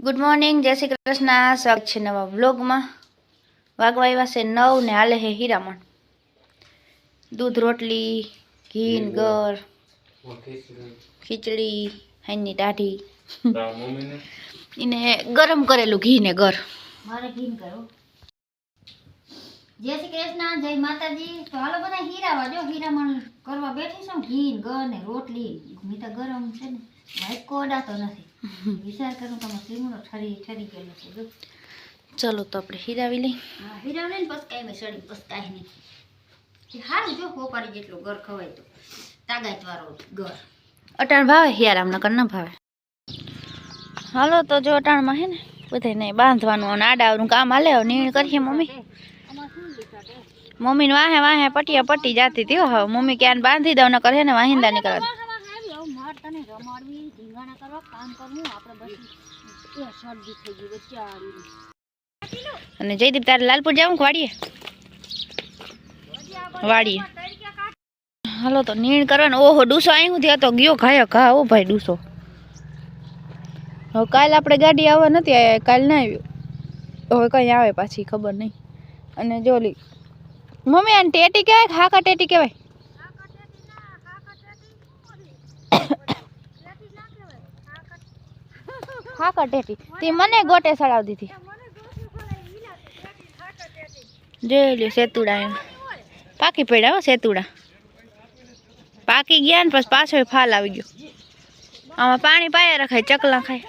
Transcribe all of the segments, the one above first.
Good morning જય શ્રી કૃષ્ણ. સ્વાગત છે નવા વ્લોગમાં. વાગવા આવ્યા છે નવ ને હાલે હે હીરામણ. દૂધ રોટલી ઘી ને ગર ખીચડી હાઈની દાઢી. એને ગરમ કરેલું ઘી ને ગર મારે ઘી કરો. જય શ્રી કૃષ્ણ જય માતાજી. તો હાલો બધા હીરાવા. જો હીરામણ કરવા બેઠી છું. ઘી ગર ને રોટલી. મી તો ગરમ છે ને. કોડા કોડાતો નથી. વિચાર કરું તમે સીમણો ઠરી ઠરી ગયેલો છે જો. ચલો તો આપણે હીરાવી લઈ હા હીરાવી લઈને પછી કાંઈ સડી પછી કાંઈ નહીં. સારું જો હોપારી જેટલું ઘર ખવાય તો. તાગાત ઘર. અટાણ ભાવે હિયારામ નકર ના ભાવે. હાલો તો જો અટાણમાં હે ને બધાને બાંધવાનું અને આડાવનું કામ હાલે નીણ કરીએ મમ્મી. મમ્મીને વાહે વાહે પટીયા પટી જાતી હતી હવે મમ્મી ક્યાં બાંધી દઉં નકર હે ને વાહિંદા નીકળવા અને જયદીપ તારે લાલપુર જવું વાડીએ? વાડીએ. હાલો તો નીણ કરવાનો ઓહો ડૂસો અહીં સુધી તો ગયો ઘાયો ઘા ઓ ભાઈ ડૂસો. હવે કાલ આપણે ગાડી આવવા નથી આવ્યા કાલ ના આવ્યું. હવે કઈ આવે પાછી ખબર નહીં. અને જોલી મમ્મી આને ટેટી કહેવાય હાકા ટેટી કહેવાય? હાકા ટેટી તે મને ગોટે સડાવી દીધી. જોઈ લ્યો સેતુડા એમ. પાકી પડ્યા હો સેતુડા. પાકી ગયા ને પછી પાછો ફાલ આવી ગયો. આમાં પાણી પાયા રખાય, ચકલા ખાય.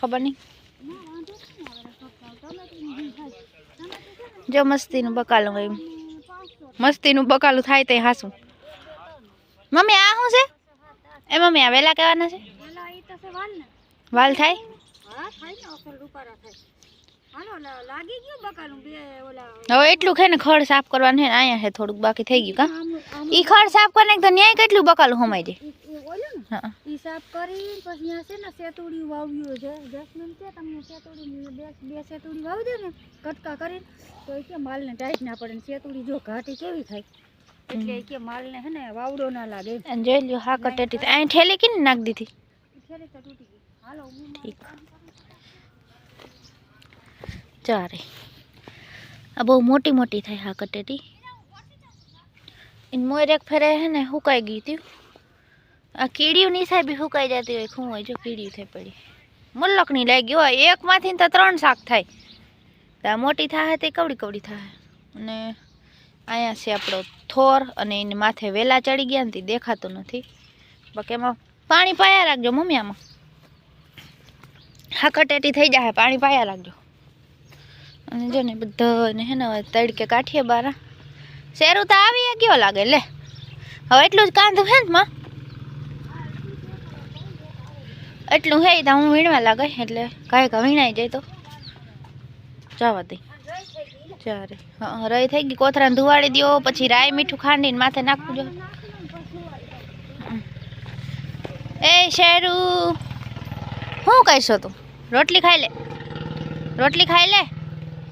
ખબર નહીં. જો મસ્તીનું બકાલું એમ. મસ્તીનું બકાલું થાય તે હાસું. મમ્મી, આ શું છે? એ મમ્મી, આ વેલા કહેવાના છે? વાલ થાય? હવે એટલું છે ને ખડ સાફ કરવાનું છે ને અહીંયા છે થોડુંક બાકી થઈ ગયું કા? ઈ ખડ સાફ કરીને તો ન્યાય કેટલું બકાલું હમાઈ જાય હા. સાફ કરી પછી અહીંયા છે ને સેતુડી વાવ્યું છે. જસ્મિન છે તમને સેતુડી બે બે સેતુડી વાવી દે ને કટકા કરીને. તો એ કે માલને ટાઈટ ના પડે ને સેતુડી જો ઘાટી કેવી થાય. એટલે કે માલને હે ને વાવડો ના લાગે. અને જોઈ લ્યો હા. કટેટી અહીં ઠેલી કે નાખ દીધી? તો તૂટી ઠીક ચારે આ બહુ મોટી મોટી થાય હા કટેટી એને મોર એક ફેરે હે ને હુકાઈ ગઈ હતી આ કીડીયું ની સાહેબ હુકાઈ જતી હોય શું હોય જો કીડીયું થઈ પડી મુલ્લકની લાગી હોય એકમાંથી તો ત્રણ શાક થાય તો આ મોટી થાય તે કવડી કવડી થાય અને અહીંયા છે આપણો થોર અને એની માથે વેલા ચડી ગયા ને તે દેખાતું નથી બાકી એમાં પાણી પાયા રાખજો મમ્મી આમાં હા, કટેટી થઈ જાય પાણી પાયા લાગજો. અને જો ને બધાને હે ને તડકે કાઠીએ બારા. શેરું તો આવી ગયો લાગે, લે. હવે એટલું જ કાંધું હે ને માં. એટલું હે તો હું વીણવા લાગે, એટલે કાંઈ કાંઈ વીણાઈ જાય તો. જવા દઈ ચારે હા રહી થઈ ગઈ, કોથરાને ધુવાડી દ્યો, પછી રાઈ મીઠું ખાંડીને માથે નાખવું જો. એ શેરું શું કહીશો તું? રોટલી ખાઈ લે. રોટલી ખાઈ લે?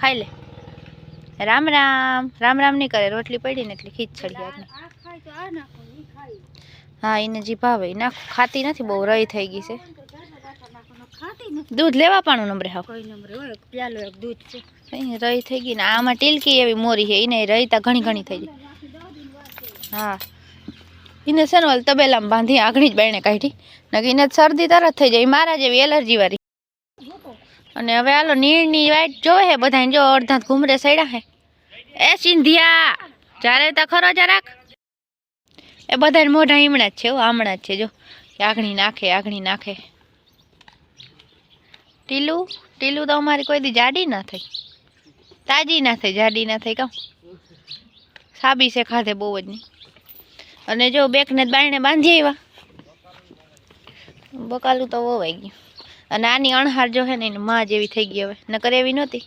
ખાઈ લે. રામ રામ. રામ રામ નહીં કરે રોટલી પડી ને એટલે ખીચ ચડી ગયા આ ખાય તો આ નાખો ઈ ખાય હા એને જે ભાવે નાખ. ખાતી નથી બહુ રહી થઈ ગઈ છે. તો દૂધ લેવા પાણું નંબરે હાવ? કોઈ નંબર હોય પ્યાલો એક દૂધ છે. રહી થઈ ગઈ ને આમાં ટીલકી એવી મોરી છે એને રહીતા ઘણી ઘણી થઈ જાય. હા. એને છે ને તબેલામાં બાંધી આગળી જ બાયણે કાઢી. ને એને શરદી તરત થઈ જાય મારા જેવી એલર્જી વાળી. અને હવે હાલો, નીરની વાઈટ જોવે હે બધા જો અડધા ઘૂમરે સડ્યા હે. એ સિંધિયા, જ્યારે તો ખરો જરાક એ બધા મોઢા હીમણા જ છે હમણાં જ છે, જો. આગણી નાખે આગણી નાખે. ટીલું ટીલું તો અમારી કોઈ દી જાડી ના થઈ. તાજી ના થઈ, જાડી ના થઈ કહું સાબી છે ખાધે બહુ જ નહીં. અને જો બેકને બાયણે બાંધી આવ્યા બકાલું તો વવાઈ ગયું. અને આની અણહાર જો હે ને એની માં જેવી થઈ ગઈ હવે. નકર એવી નહોતી.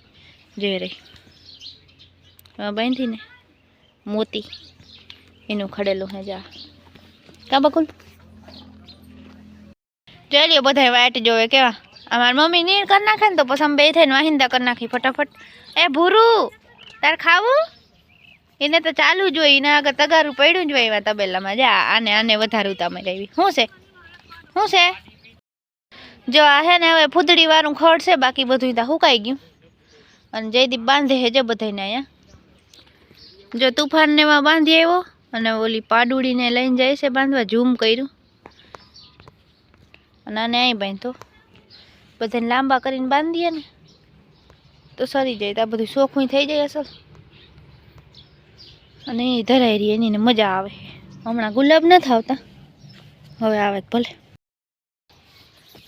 જોઈ રહી. હવે બાંધીને મોતી એનું ખડેલું હે જા. કા બકુલ? જોઈ લ્યો બધા વાટ જોવે કેવા. અમારી મમ્મી નીર કરી નાખે ને તો પછી અમે બે થઈને વાહિંદા કરી નાખી ફટાફટ. એ ભૂરું, તાર ખાવું? એને તો ચાલુ જ હોય, એના આગળ તગારું પડ્યું જ એવા તબેલામાં. જા, આને આને વધારું તમે આવી શું છે? શું છે? જો આ હે ને, હવે ફૂદડી વાળું ખડ છે, બાકી બધું ત્યાં સુકાઈ ગયું. અને જયદીપ બાંધે છે જો બધાને અહીંયા. જો તુફાનને એમાં બાંધી આવ્યો, અને ઓલી પાડુડીને લઈને જાય છે બાંધવા, ઝૂમ કર્યું. અને આને અહીં બાંધતો બધાને લાંબા કરીને બાંધીએ ને, તો સરી જાય, તો આ બધું શોખું થઈ જાય અસલ. અને એ ધરાઈ રહી એની મજા આવે. હમણાં ગુલાબ નથી આવતા. હવે આવે ભલે.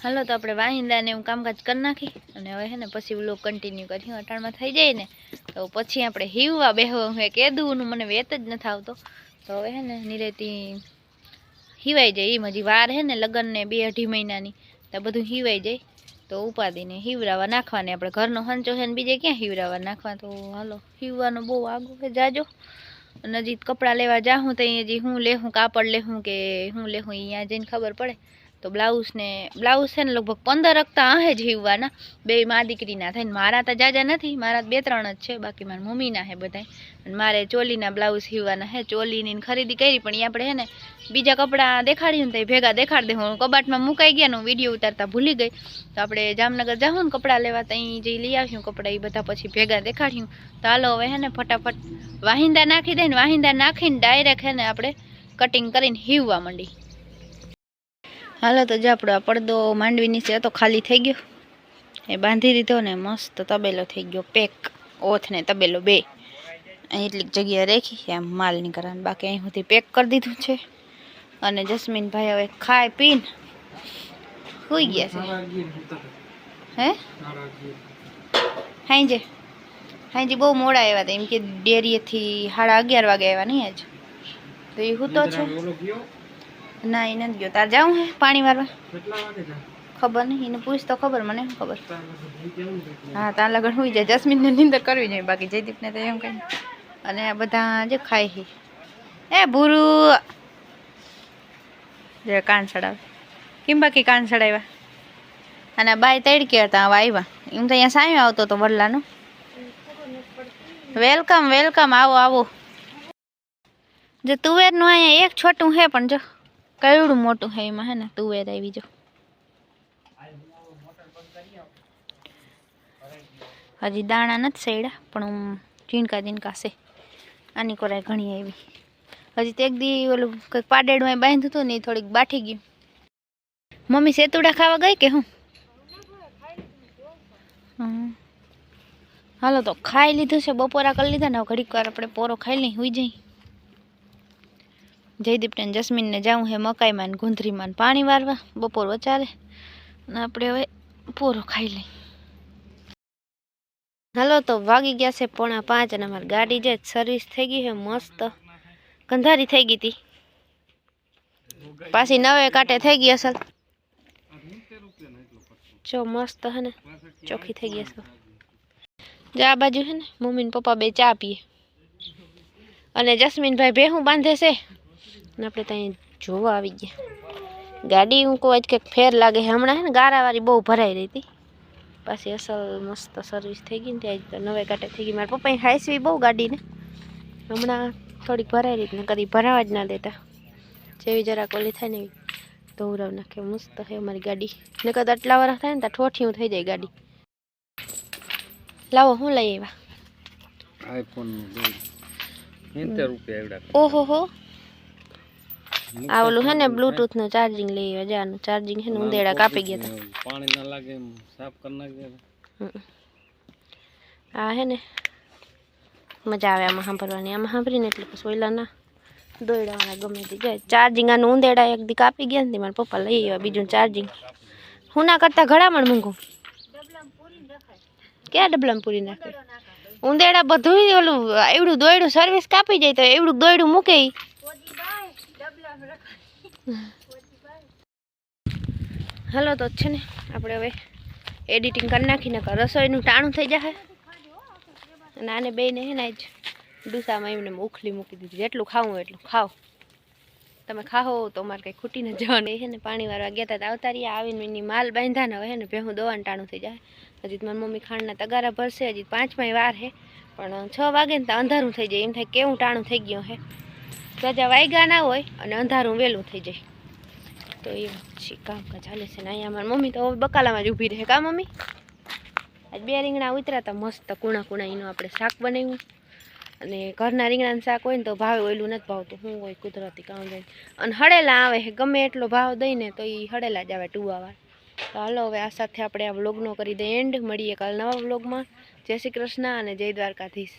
હાલો તો આપણે વાહિંદાને એવું કામકાજ કરી નાખી અને હવે હે ને પછી વ્લોગ કન્ટિન્યુ કરી અટાણમાં થઈ જાય ને, તો પછી આપણે હીવવા બેહવા હું કેદુનું મને વેત જ નથી આવતો. તો હવે છે ને નિરેતી હિવાઈ જાય એમ. હજી વાર છે ને લગ્નને બે અઢી મહિનાની, તો બધું હિવાઈ જાય. તો ઉપાદીને હિવરાવા નાખવાની. આપણે ઘરનો હંચો છે ને બીજે ક્યાં હિવરાવા નાખવા? તો હાલો, હિવવાનો બહુ આગો કે જાજો. અને હજી કપડાં લેવા જાઉં તો અહીંયા હજી હું લેહું, કાપડ લેહું કે હું લેહું, અહીંયા જઈને ખબર પડે. તો બ્લાઉઝને, બ્લાઉઝ છે ને લગભગ પંદર રકતા હે જ હિવવાના બે મા દીકરીના થઈને મારા તો જાજા નથી, મારા બે ત્રણ જ છે, બાકી મારા મમ્મીના હે બધાય. અને મારે ચોલીના બ્લાઉઝ સીવવાના હે ચોલીની ને ખરીદી કરી, પણ એ આપણે હે ને બીજા કપડાં દેખાડ્યું ને તો ભેગા દેખાડી દે હું કબાટમાં મુકાઈ ગયા ને વીડિયો ઉતારતા ભૂલી ગઈ. તો આપણે જામનગર જાઉં ને કપડાં લેવા, તો અહીં જઈ લઈ આવ્યું કપડાં એ બધા પછી ભેગા દેખાડ્યું તો હાલો હવે હે ને ફટાફટ વાહિંદા નાખી દઈને વાહિંદા નાખીને ડાયરેક્ટ હે ને આપણે કટિંગ કરીને હીવવા માંડી. હાલો, તો જે આપણો આ પડદો માંડવી નીચે હતો, ખાલી થઈ ગયો. એ બાંધી દીધો ને મસ્ત તબેલો થઈ ગયો, પેક ઓથ ને તબેલો બે. એટલી જગ્યા રાખી એમ માલ નીકળવાનું બાકી અહીં સુધી પેક કરી દીધું છે. અને જસ્મીનભાઈ હવે ખાઈ પીને સુઈ ગયા છે. હે? હાંજે. હાંજે બહુ મોડા આવ્યા હતા, એમ કે ડેરીએથી સાડા અગિયાર વાગે આવ્યા નહીં આજ. તો એ હું તો છે. ના એ નથી ગયો. તાર જાઉં હે પાણી વારવા? ખબર નહીં એને પૂછ તો ખબર મને ખબર. હા ત્યાં લગન હોઈ જાય. જસ્મીનને નિંદર કરવી જોઈએ બાકી જયદીપને તો એમ કંઈ. અને આ બધા જે ખાય હી એ ભૂરુ. જે કાન ચડાવે. કેમ બાકી કાન ચડાવ્યા? અને બાય તડકી હતા આવા આવ્યા એમ તો અહીંયા સાયો આવતો હતો વડલાનો વેલકમ વેલકમ આવો આવો. જો તુવેરનું અહીંયા એક છોટું છે પણ જો. કયું મોટું છે એમાં હે ને તુવેર આવી જો. હજી દાણા નથી સૈડા, પણ હું ચીણકા ઝીણકા છે. આની કોરાય ઘણી આવી. હજી તો એક દી ઓલું કંઈક પાડેડું અહીં બાંધ્યું હતું ને એ થોડીક બાઠી ગયું. મમ્મી સેતુડા ખાવા ગઈ કે હું. હાલો તો ખાઈ લીધું છે, બપોરા કરી લીધા ને ઘડીક વાર આપણે પોરો ખાઈ લઈ હોઈ જઈ જયદીપને ને જસ્મીનને જાવું હે મકાઈમાં ને ગુંદરીમાં ને પાણી વારવા. બપોર વચારે અને આપણે હવે પોરો ખાઈ લઈ હાલો તો વાગી ગયા છે પોણા પાંચ અને અમારી ગાડી જે સર્વિસ થઈ ગઈ છે મસ્ત. ગંધારી થઈ ગઈ હતી. પાછી નવે કાંટે થઈ ગઈ અસલ. જો મસ્ત હે ને, ચોખ્ખી થઈ ગઈ અસલ. જો આ બાજુ છે ને, મમ્મી ને પપ્પા બે ચા પીએ. અને જસ્મીનભાઈ ભેહું બાંધે છે. અને આપણે ત્યાં જોવા આવી ગયા. ગાડી હું કહું આજ કંઈક ફેર લાગે છે. હમણાં છે ને ગારાવાળી બહુ ભરાઈ રહી હતી. પાછી અસલ મસ્ત સર્વિસ થઈ ગઈ ને ત્યાં જ તો નવે કાંટે થઈ ગઈ. મારા પપ્પાએ હાઈસવી બહુ ગાડીને હમણાં થોડીક ભરાઈ રહી ને કદી ભરાવા જ ના દેતા. જેવી જરાક ઓલી થાય ને એવી ધોવરાવ નાખે. મસ્ત છે અમારી ગાડી. ને કદાચ આટલા વર્ષ થાય ને ત્યાં ઠોઠિયું થઈ જાય ગાડી. લાવો હું લઈ આવ્યા? આઈફોન સિત્તેર રૂપિયા એવડા. ઓહો હો આ ઓલું છે ને બ્લૂટૂથનું ચાર્જિંગ લઈ જવાનું ચાર્જિંગ છે ને ઉંદેડા કાપી ગયા હતા પાણી ના લાગે એમ સાફ કરી નાખે આ હે ને મજા આવે આમાં સાંભળવાની. આમાં સાંભળીને એટલે પછી ઓલા ના દોડાવાના ગમે તે જાય. ચાર્જિંગ આનું ઉંદેડા એક દી કાપી ગયા ને મારા પપ્પા લઈ આવ્યા બીજું ચાર્જિંગ હું ના કરતા ઘડામણ મૂંગું? ક્યાં ડબલામાં પૂરી નાખે? ઉંદેડા બધું ઓલું એવડું દોયડું સર્વિસ કાપી જાય તો એવડું દોયડું મૂકે. હાલો તો છે ને, આપણે હવે એડિટિંગ કરી નાખીને રસોઈનું ટાણું થઈ જશે અને આને બેને હે ને જ ડુસામાં એમને ઉખલી મૂકી દીધી. જેટલું ખાવું એટલું ખાઓ. તમે ખાઓ તો અમારે કંઈ ખૂટી ન જવાનું. હે ને પાણી વાળવા ગયા હતા આવતા રહ્યા આવીને એની માલ બાંધ્યા ને હવે હે ને ભેહું દવાનું ટાણું થઈ જાય હજી મારી મમ્મી ખાંડના તગારા ભરશે હજી પાંચમાય વાર હે. પણ છ વાગે ને અંધારું થઈ જાય. એમ થાય કેવું ટાણું થઈ ગયું હે. સજા વાગ્યા ના હોય અને અંધારું વહેલું થઈ જાય. તો એ પછી કામકાજ ચાલે છે ને અહીંયા મારી મમ્મી તો બકાલામાં જ ઊભી રહે, કા મમ્મી? આજ બે રીંગણા ઉતર્યા હતા, મસ્ત કુણા કુણા, એનું આપણે શાક બનાવ્યું. અને ઘરના રીંગણાનું શાક હોય ને તો ભાવે ઓયલું નથી ભાવતું શું હોય કુદરતી કામ જાય અને હળેલા આવે ગમે એટલો ભાવ દઈને તો એ હળેલા જ આવે ટુવાવા તો હાલો હવે આ સાથે આપણે આ વ્લોગનો કરી દઈએ એન્ડ મળીએ કાલ નવા વ્લોગમાં જય શ્રી કૃષ્ણ અને જય દ્વારકાધીશ.